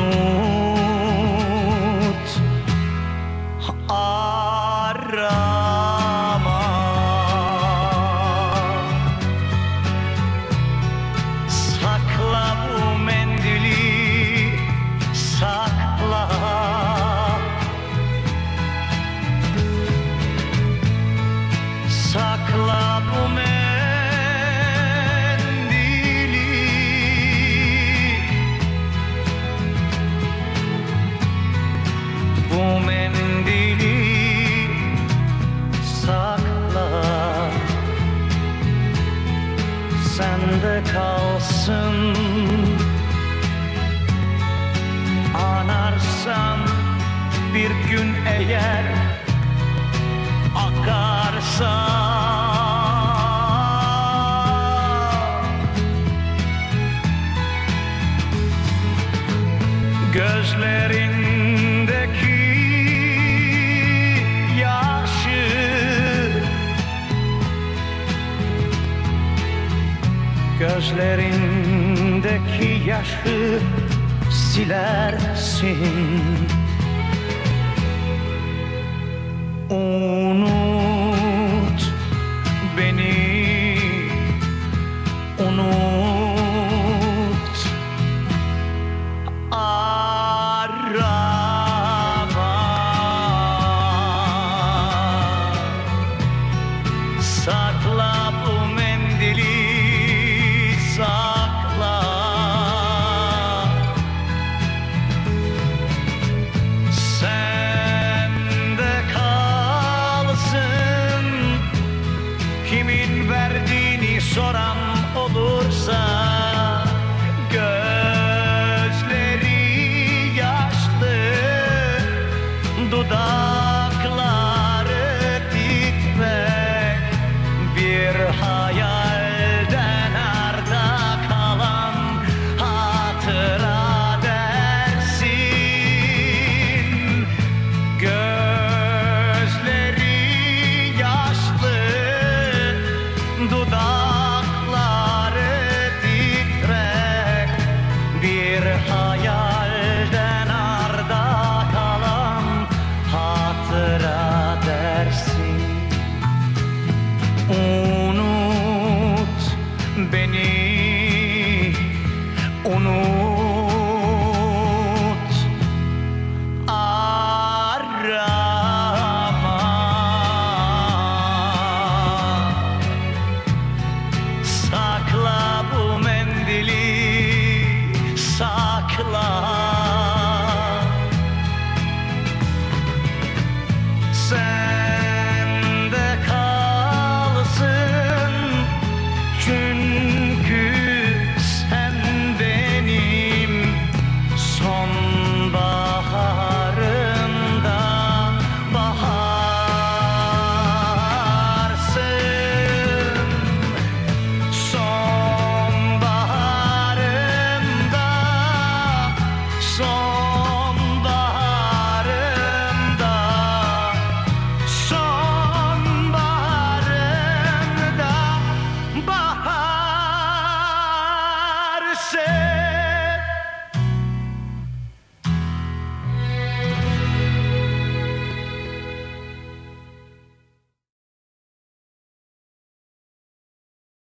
no sende kalsın. Anarsan bir gün eğer akarsa Gözlerin Gözlerindeki yaşı silersin. bir